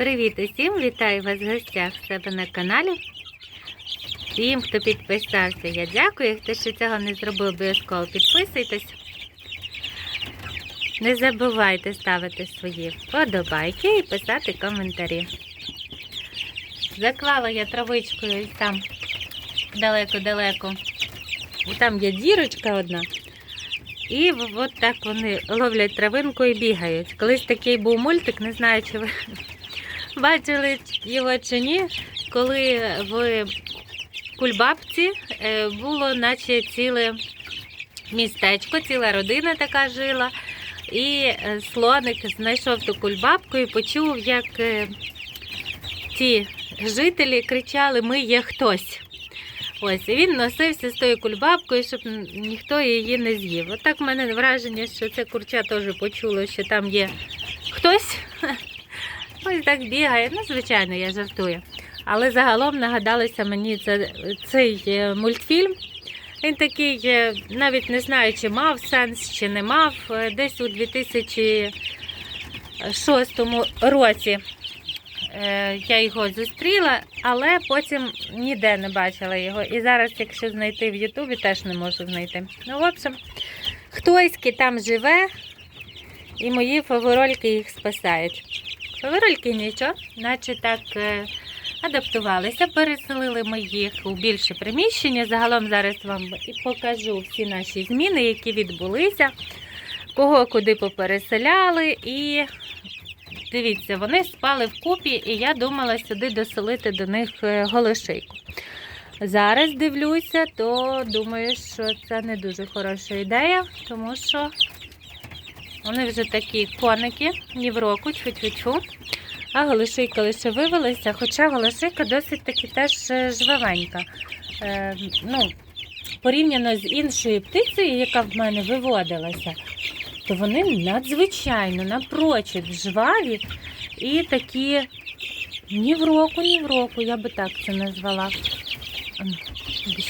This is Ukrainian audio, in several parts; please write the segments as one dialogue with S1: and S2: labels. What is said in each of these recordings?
S1: Привіт усім! Вітаю вас в гостях в себе на каналі. Всім, хто підписався, я дякую. Хто ще цього не зробив, обов'язково підписуйтесь. Не забувайте ставити свої вподобайки і писати коментарі. Заклала я травичкою там далеко-далеко. Там є дірочка одна. І от так вони ловлять травинку і бігають. Колись такий був мультик, не знаю, чи ви бачили його чи ні, коли в кульбабці е, було наче ціле містечко, ціла родина така жила. І е, слоник знайшов ту кульбабку і почув, як е, ті жителі кричали Ми є хтось. Ось, і він носився з тою кульбабкою, щоб ніхто її не з'їв. Отак в мене враження, що це курча теж почуло, що там є хтось. Ось так бігає. Ну, звичайно, я жартую. Але загалом нагадалося мені це, цей е, мультфільм. Він такий, е, навіть не знаю, чи мав сенс, чи не мав. Е, Десь у 2006 році я його зустріла, але потім ніде не бачила його. І зараз, якщо знайти в Ютубі, теж не можу знайти. Ну, в общем, хтось там живе, і мої фаворольки їх спасають. Фаворольки нічого, наче так е, адаптувалися, переселили ми їх у більше приміщення. Загалом зараз вам і покажу всі наші зміни, які відбулися, кого куди попереселяли. І дивіться, вони спали вкупі, і я думала сюди доселити до них е, голошейку. Зараз дивлюся, то думаю, що це не дуже хороша ідея, тому що вони вже такі коники, ні в року, тьфу-тьфу-тьфу. А голошийка лише вивелася, хоча голошийка досить таки теж е, жвавенька. Е, ну, порівняно з іншою птицею, яка в мене виводилася, то вони надзвичайно напрочуд жваві і такі ні в року, ні в року, я би так це назвала. М, іди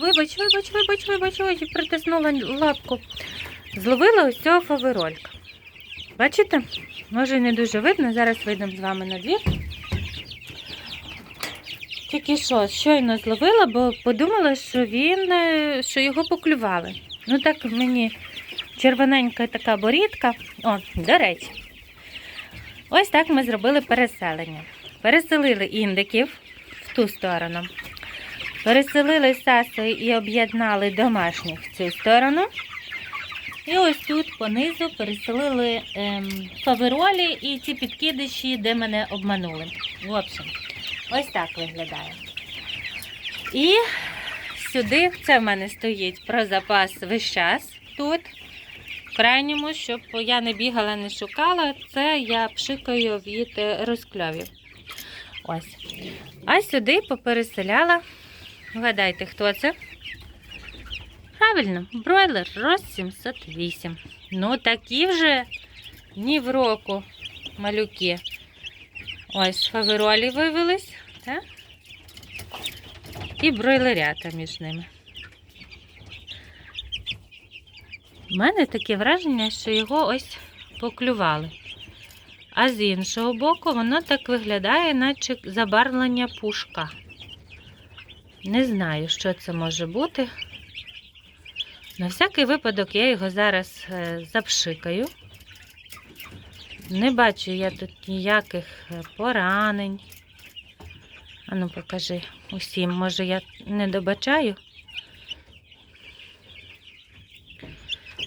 S1: вибач, вибач, вибач, вибач, ой, притиснула лапку. Зловила ось цього фаверолька. Бачите? Може і не дуже видно, зараз вийдемо з вами на двір. Тільки що, щойно зловила, бо подумала, що він, е, що його поклювали. Ну так мені червоненька така борідка. О, до речі. Ось так ми зробили переселення. Переселили індиків в ту сторону. Переселили сасу і об'єднали домашніх в цю сторону. І ось тут понизу переселили ем, фаверолі і ці підкидиші, де мене обманули. В общем, ось так виглядає. І сюди, це в мене стоїть про запас весь час тут. В крайньому, щоб я не бігала, не шукала, це я пшикаю від е, розкльовів. Ось. А сюди попереселяла. Вгадайте, хто це? Правильно, бройлер Рос 708. Ну, такі вже ні в року малюки. Ось фаверолі вивелись, так? І бройлерята між ними. У мене таке враження, що його ось поклювали. А з іншого боку, воно так виглядає, наче забарвлення пушка. Не знаю, що це може бути. На всякий випадок я його зараз е, запшикаю. Не бачу я тут ніяких е, поранень. Ану, покажи усім, може я не добачаю.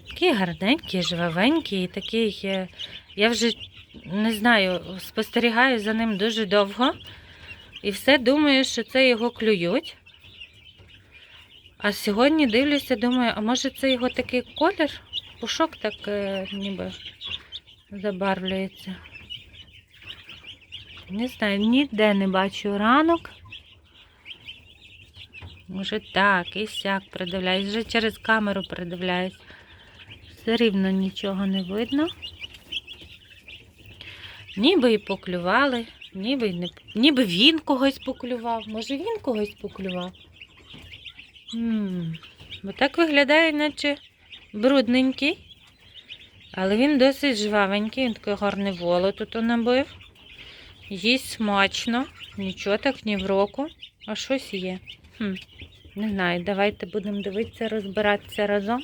S1: Такий гарненький, жвавенький, такий. е, Я вже не знаю, спостерігаю за ним дуже довго. І все думаю, що це його клюють. А сьогодні дивлюся, думаю, а може це його такий колір? Пушок так е, ніби забарвлюється. Не знаю, ніде не бачу ранок. Може так, і сяк придивляюсь. Вже через камеру придивляюсь. Все рівно нічого не видно. Ніби і поклювали. Ніби, не, ніби він когось поклював. Може він когось поклював? М Бо так виглядає, наче брудненький. Але він досить жвавенький, він таке гарне воло тут набив. Їсть смачно, нічого так ні в року, а щось є. Хм. Не знаю, давайте будемо дивитися, розбиратися разом.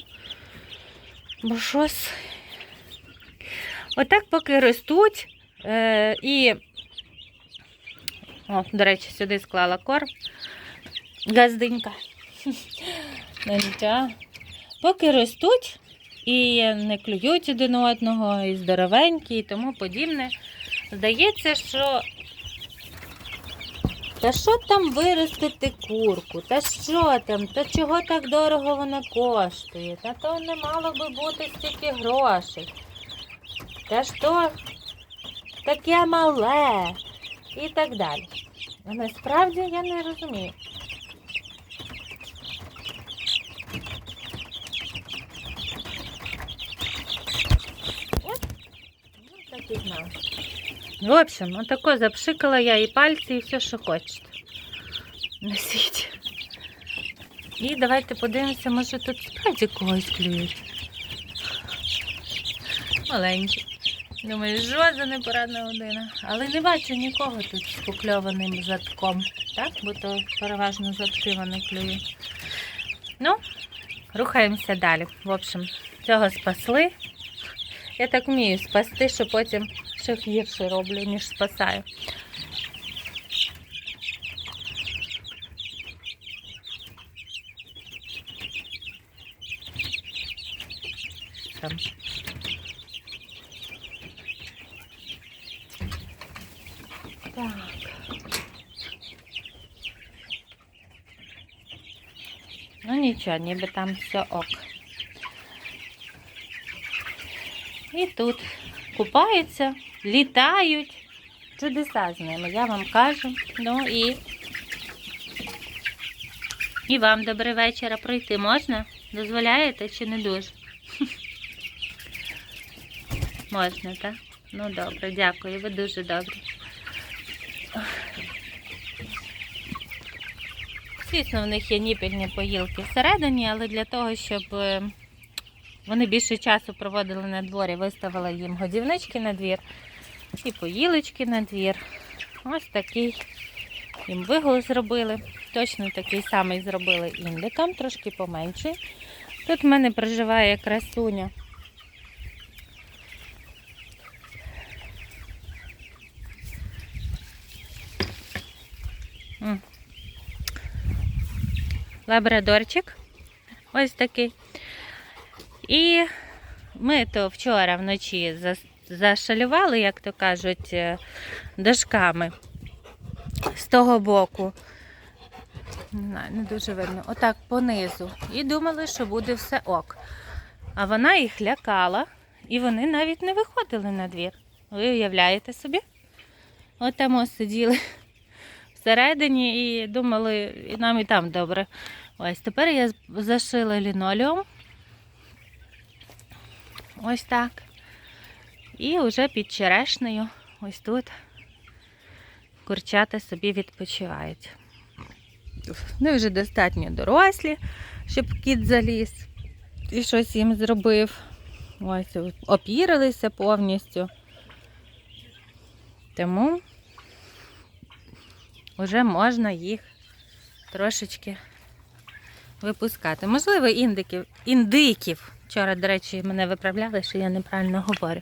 S1: Бо щось. Отак поки ростуть. Е, і, о, до речі, сюди склала корм. Газденька. Поки ростуть і не клюють один одного, і здоровенькі, і тому подібне. Здається, що та що там виростити курку? Та що там? Та чого так дорого вона коштує? Та то не мало би бути стільки грошей. Та що таке мале і так далі. А насправді я не розумію. От, знала. В общем, отако запшикала я і пальці, і все, що хочете. Носіть. І давайте подивимося, може тут справді когось клюють. Маленькі. Думаю, за непорадна година. Але не бачу нікого тут з покльованим задком. Так? Бо то переважно задки вони клюють. Ну, рухаємося далі. В общем, цього спасли. Я так вмію спасти, що потім ще гірше роблю, ніж спасаю. Там. Так. Ну нічого, ніби там все ок. І тут купаються, літають. Чудеса з ними, я вам кажу. Ну і. І вам добрий вечір. А пройти можна? Дозволяєте чи не дуже? Можна, так? Ну добре, дякую, ви дуже добрі. Звісно, в них є ніпільні поїлки всередині, але для того, щоб е, вони більше часу проводили на дворі, виставила їм годівнички на двір і поїлочки на двір. Ось такий їм вигул зробили. Точно такий самий зробили індикам, трошки поменший. Тут в мене проживає красуня. Лабрадорчик. Ось такий. І ми то вчора вночі зашалювали, як то кажуть, е, дошками з того боку. Не знаю, не дуже видно. Отак понизу. І думали, що буде все ок. А вона їх лякала, і вони навіть не виходили на двір. Ви уявляєте собі? От там сиділи всередині і думали, і нам і там добре. Ось тепер я зашила лінолеум. Ось так. І вже під черешнею, ось тут, курчата собі відпочивають. Вони вже достатньо дорослі, щоб кіт заліз і щось їм зробив. Ось, опірилися повністю. Тому вже можна їх трошечки випускати. Можливо, індиків, індиків. Вчора, до речі, мене виправляли, що я неправильно говорю.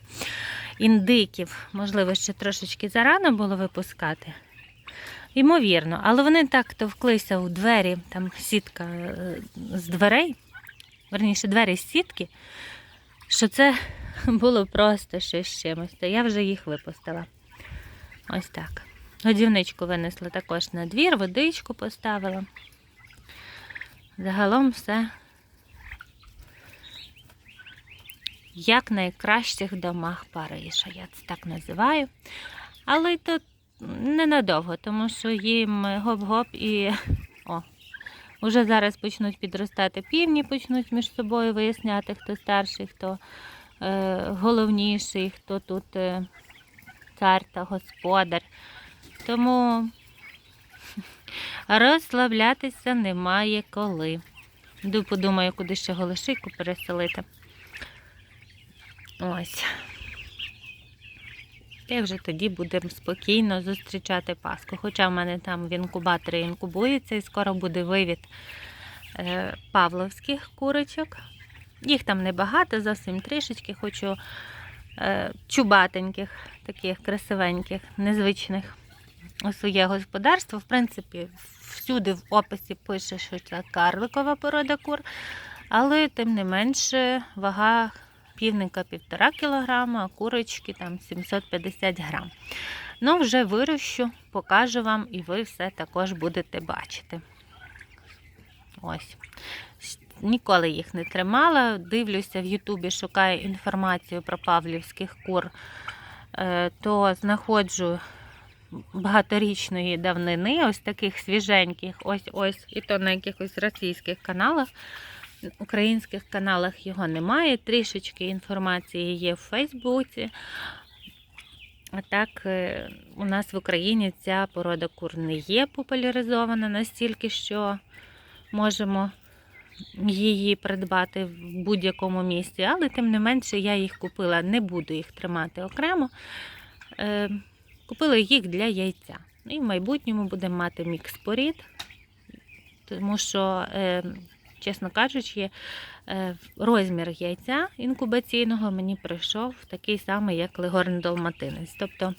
S1: Індиків, можливо, ще трошечки зарано було випускати. Ймовірно, але вони так товклися у двері, там сітка е, з дверей, верніше, двері з сітки, що це було просто щось з чимось. Та я вже їх випустила. Ось так. Годівничку винесла також на двір, водичку поставила. Загалом все як найкращих домах Парижа. Я це так називаю. Але тут ненадовго, тому що їм гоп-гоп і о, вже зараз почнуть підростати півні, почнуть між собою виясняти, хто старший, хто е, головніший, хто тут е, цар та господар. Тому розслаблятися немає коли. Йду подумаю, куди ще голошийку переселити. Ось. І вже тоді будемо спокійно зустрічати Пасху. Хоча в мене там в інкубаторі інкубується і скоро буде вивід е, павловських курочок. Їх там небагато, зовсім трішечки. Хочу е, чубатеньких, таких красивеньких, незвичних у своє господарство. В принципі, всюди в описі пише, що це карликова порода кур, але тим не менше вага півника 1,5 кг, а курочки там 750 грам. Ну, вже вирощу, покажу вам, і ви все також будете бачити. Ось. Ніколи їх не тримала. Дивлюся в Ютубі, шукаю інформацію про павлівських кур, е, то знаходжу багаторічної давнини, ось таких свіженьких, ось ось, і то на якихось російських каналах. Українських каналах його немає. Трішечки інформації є в Фейсбуці. А так, е, у нас в Україні ця порода кур не є популяризована настільки, що можемо її придбати в будь-якому місці, але тим не менше я їх купила, не буду їх тримати окремо. Е, Купила їх для яйця. Ну, І в майбутньому будемо мати мікс порід, тому що, е, чесно кажучи, е, розмір яйця інкубаційного мені прийшов такий самий, як легорн далматинець, тобто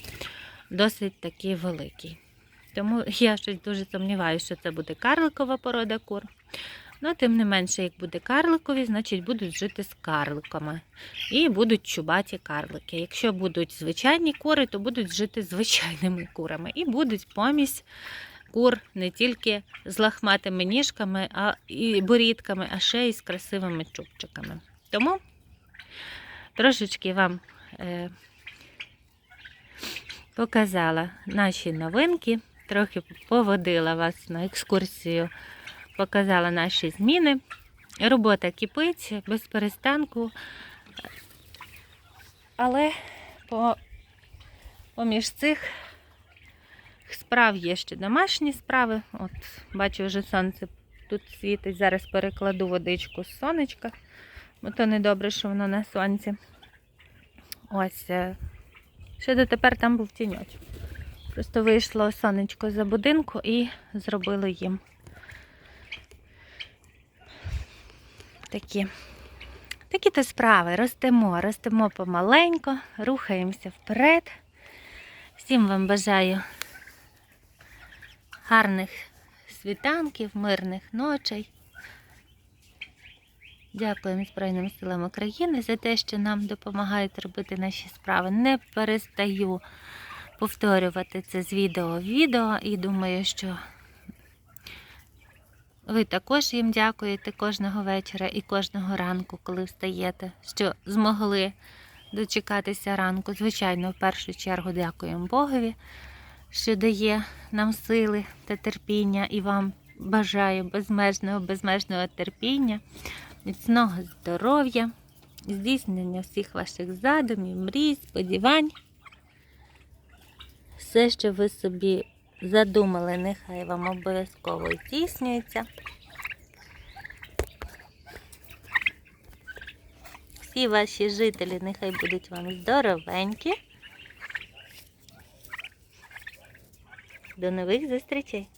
S1: досить такий великий. Тому я щось дуже сумніваюся, що це буде карликова порода кур. Ну, тим не менше, як буде карликові, значить будуть жити з карликами. І будуть чубаті карлики. Якщо будуть звичайні кури, то будуть жити звичайними курами. І будуть помість кур не тільки з лахматими ніжками а і борідками, а ще й з красивими чубчиками. Тому трошечки вам е, показала наші новинки, трохи поводила вас на екскурсію показала наші зміни. Робота кипить без перестанку. Але по, поміж цих справ є ще домашні справи. От, бачу, вже сонце тут світить. Зараз перекладу водичку з сонечка, бо то не добре, що воно на сонці. Ось. е, Ще дотепер там був тіньочок. Просто вийшло сонечко за будинку і зробило їм такі. Такі то справи. Ростемо, ростемо помаленько, рухаємося вперед. Всім вам бажаю гарних світанків, мирних ночей. Дякуємо Збройним силам України за те, що нам допомагають робити наші справи. Не перестаю повторювати це з відео в відео і думаю, що ви також їм дякуєте кожного вечора і кожного ранку, коли встаєте, що змогли дочекатися ранку. Звичайно, в першу чергу дякуємо Богові, що дає нам сили та терпіння і вам бажаю безмежного, безмежного терпіння, міцного здоров'я, здійснення всіх ваших задумів, мрій, сподівань. Все, що ви собі задумали, нехай вам обов'язково здійснюється. Всі ваші жителі нехай будуть вам здоровенькі. До нових зустрічей!